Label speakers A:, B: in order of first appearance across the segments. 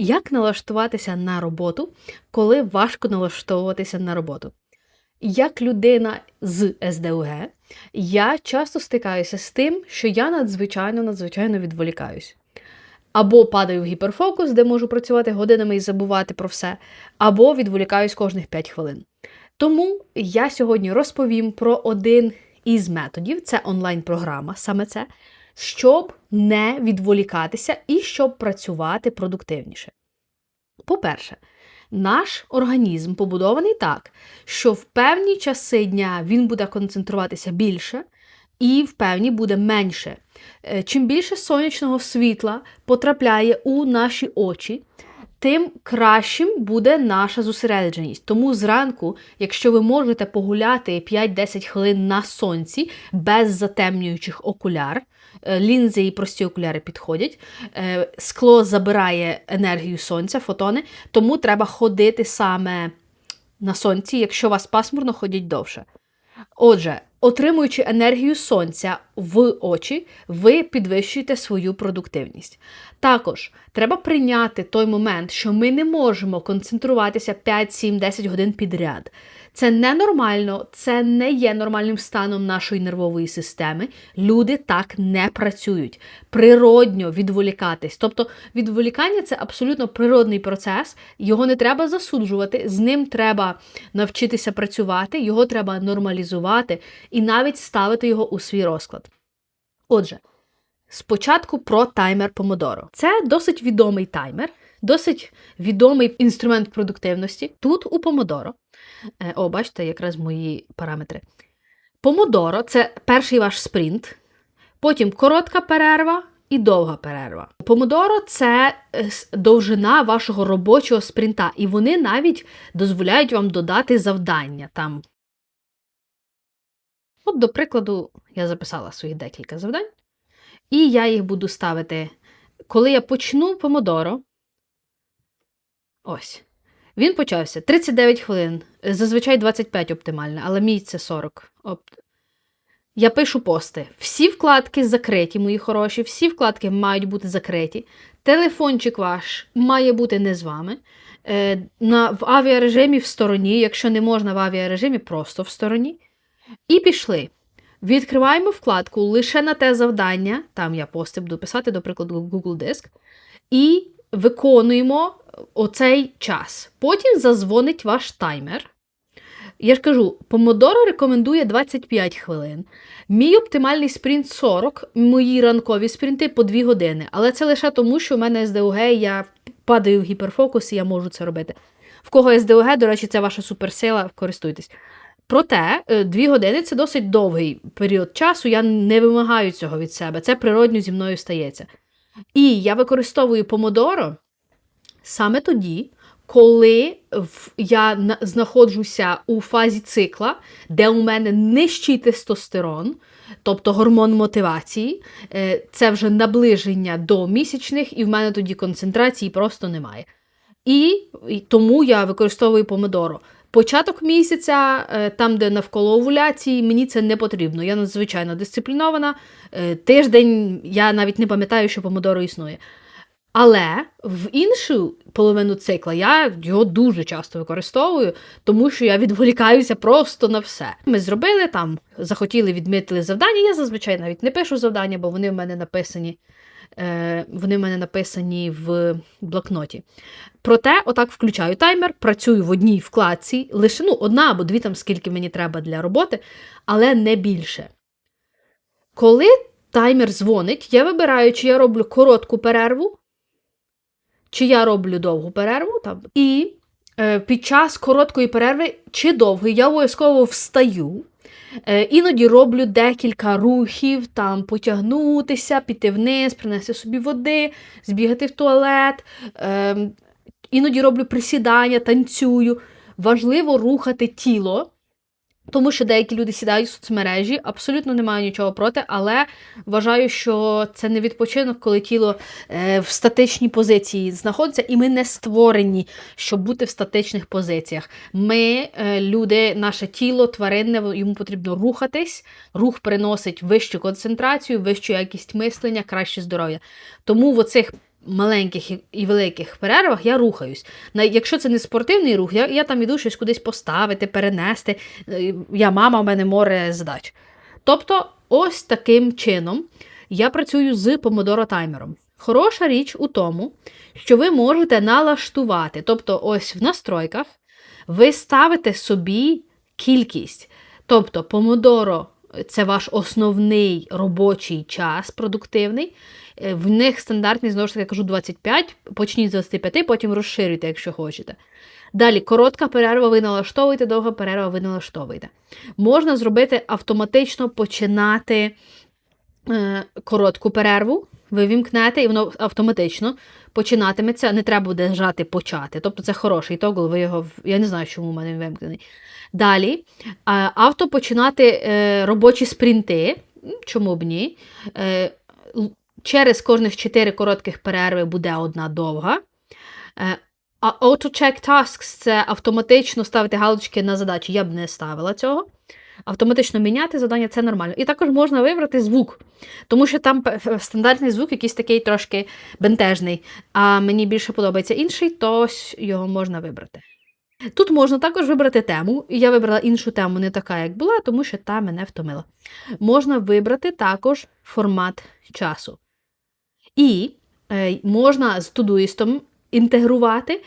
A: Як налаштуватися на роботу, коли важко налаштовуватися на роботу? Як людина з СДУГ, я часто стикаюся з тим, що я надзвичайно надзвичайно відволікаюсь. Або падаю в гіперфокус, де можу працювати годинами і забувати про все, або відволікаюсь кожних 5 хвилин. Тому я сьогодні розповім про один із методів це онлайн-програма, саме це, щоб не відволікатися і щоб працювати продуктивніше. По-перше, наш організм побудований так, що в певні часи дня він буде концентруватися більше, і в певні буде менше. Е, Чим більше сонячного світла потрапляє у наші очі, тим кращим буде наша зосередженість. Тому зранку, якщо ви можете погуляти 5-10 хвилин на сонці без затемнюючих окуляр, лінзи і прості окуляри підходять, е, скло забирає енергію сонця, фотони, тому треба ходити саме на сонці, якщо у вас пасмурно, ходіть довше. Отже, отримуючи енергію сонця в очі, ви підвищуєте свою продуктивність. Також треба прийняти той момент, що ми не можемо концентруватися 5, 7, 10 годин підряд. Це ненормально, це не є нормальним станом нашої нервової системи. Люди так не працюють. Природньо відволікатись. Тобто відволікання це абсолютно природний процес, його не треба засуджувати, з ним треба навчитися працювати, його треба нормалізувати і навіть ставити його у свій розклад. Отже, спочатку про таймер Помодоро. Це досить відомий таймер, досить відомий інструмент продуктивності. Тут у Помодоро. Е, О, бачите, якраз мої параметри. Помодоро це перший ваш спринт, потім коротка перерва і довга перерва. Помодоро це е, довжина вашого робочого спринта, і вони навіть дозволяють вам додати завдання там. От, до прикладу, я записала свої декілька завдань, і я їх буду ставити. Коли я почну помодоро, ось. Він почався 39 хвилин, зазвичай 25 оптимально, але мій це 40. Опт... Я пишу пости. Всі вкладки закриті, мої хороші, всі вкладки мають бути закриті. Телефончик ваш має бути не з вами. Е, на, в авіарежимі в стороні, якщо не можна в авіарежимі, просто в стороні. І пішли. Відкриваємо вкладку лише на те завдання, там я пости буду писати, до прикладу, Google Диск, і виконуємо оцей час. Потім зазвонить ваш таймер. Я ж кажу, Помодоро рекомендує 25 хвилин. Мій оптимальний спринт 40, мої ранкові спринти по 2 години. Але це лише тому, що в мене СДУГ, я падаю в гіперфокус, і я можу це робити. В кого СДУГ, до речі, це ваша суперсила, користуйтесь. Проте, е, дві години це досить довгий період часу. Я не вимагаю цього від себе. Це природньо зі мною стається. І я використовую помодоро саме тоді, коли я знаходжуся у фазі цикла, де у мене нижчий тестостерон, тобто гормон мотивації, е, це вже наближення до місячних, і в мене тоді концентрації просто немає. І, тому я використовую помидоро. Початок місяця, е, там, де навколо овуляції, мені це не потрібно. Я надзвичайно дисциплінована. Е, Тиждень я навіть не пам'ятаю, що помидоро існує. Але в іншу половину цикла я його дуже часто використовую, тому що я відволікаюся просто на все. Ми зробили там, захотіли, відмітили завдання. Я зазвичай навіть не пишу завдання, бо вони в мене написані. Е, вони в мене написані в блокноті. Проте, отак включаю таймер, працюю в одній вкладці, лише ну, одна або дві, там, скільки мені треба для роботи, але не більше. Коли таймер дзвонить, я вибираю, чи я роблю коротку перерву, чи я роблю довгу перерву. Там, і е, під час короткої перерви чи довгої я обов'язково встаю. Е, іноді роблю декілька рухів, там потягнутися, піти вниз, принести собі води, збігати в туалет. Е, іноді роблю присідання, танцюю. Важливо рухати тіло, тому що деякі люди сідають в соцмережі, абсолютно не маю нічого проти, але вважаю, що це не відпочинок, коли тіло е, в статичній позиції знаходиться, і ми не створені, щоб бути в статичних позиціях. Ми, е, люди, наше тіло, тваринне, йому потрібно рухатись. Рух приносить вищу концентрацію, вищу якість мислення, краще здоров'я. Тому в оцих маленьких і- великих перервах я рухаюсь. Якщо це не спортивний рух, я, я там іду щось кудись поставити, перенести. Е, Я мама, у мене море задач. Тобто, ось таким чином я працюю з помодоро таймером. Хороша річ у тому, що ви можете налаштувати. Тобто, ось в настройках ви ставите собі кількість. Тобто, помодоро це ваш основний робочий час продуктивний. Е, В них стандартний, знову ж таки, я кажу 25, почніть з 25, потім розширюйте, якщо хочете. Далі, коротка перерва ви налаштовуєте, довга перерва ви налаштовуєте. Можна зробити автоматично починати е, коротку перерву, ви вімкнете, і воно автоматично починатиметься. Не треба буде жати почати. Тобто це хороший тогл, ви його. Я не знаю, чому в мене вимкнений. Далі, авто починати е, робочі спринти. Чому б ні? Е, через кожних 4 коротких перерви буде одна довга. Е, а auto-check tasks це автоматично ставити галочки на задачі. Я б не ставила цього. Автоматично міняти завдання це нормально. І також можна вибрати звук, тому що там стандартний звук якийсь такий трошки бентежний, а мені більше подобається інший, то його можна вибрати. Тут можна також вибрати тему. Я вибрала іншу тему, не така, як була, тому що та мене втомила. Можна вибрати також формат часу. І е, можна з Todoist інтегрувати.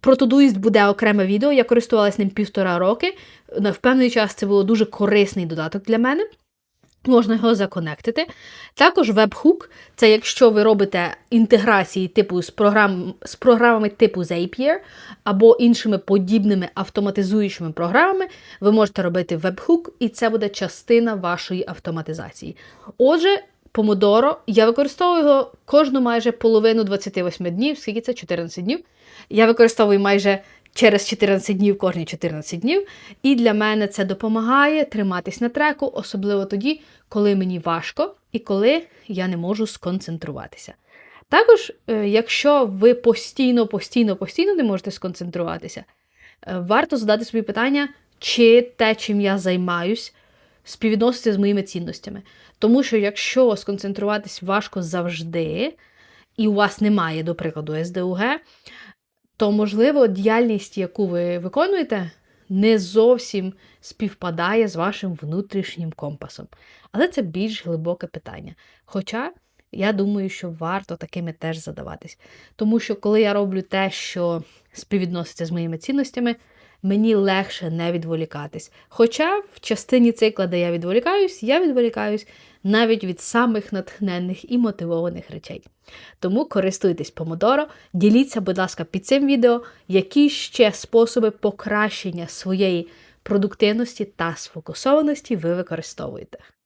A: Про Todoist буде окреме відео. Я користувалася ним півтора роки. В певний час це було дуже корисний додаток для мене. Можна його законектити. Також веб-хук це якщо ви робите інтеграції типу з, програм, з програмами типу Zapier або іншими подібними автоматизуючими програмами, ви можете робити веб-хук, і це буде частина вашої автоматизації. Отже, Помодоро, я використовую його кожну майже половину 28 днів, скільки це 14 днів. Я використовую майже через 14 днів кожні 14 днів. І для мене це допомагає триматись на треку, особливо тоді, коли мені важко і коли я не можу сконцентруватися. Також, е, якщо ви постійно, постійно, постійно не можете сконцентруватися, е, варто задати собі питання, чи те, чим я займаюсь, співвідноситься з моїми цінностями. Тому що якщо сконцентруватись важко завжди, і у вас немає, до прикладу, СДУГ, то, можливо, діяльність, яку ви виконуєте, не зовсім співпадає з вашим внутрішнім компасом. Але це більш глибоке питання. Хоча я думаю, що варто такими теж задаватись. Тому що коли я роблю те, що співвідноситься з моїми цінностями, мені легше не відволікатись. Хоча в частині цикла, де я відволікаюсь, я відволікаюсь навіть від самих натхненних і мотивованих речей. Тому користуйтесь помодоро, діліться, будь ласка, під цим відео, які ще способи покращення своєї продуктивності та сфокусованості ви використовуєте.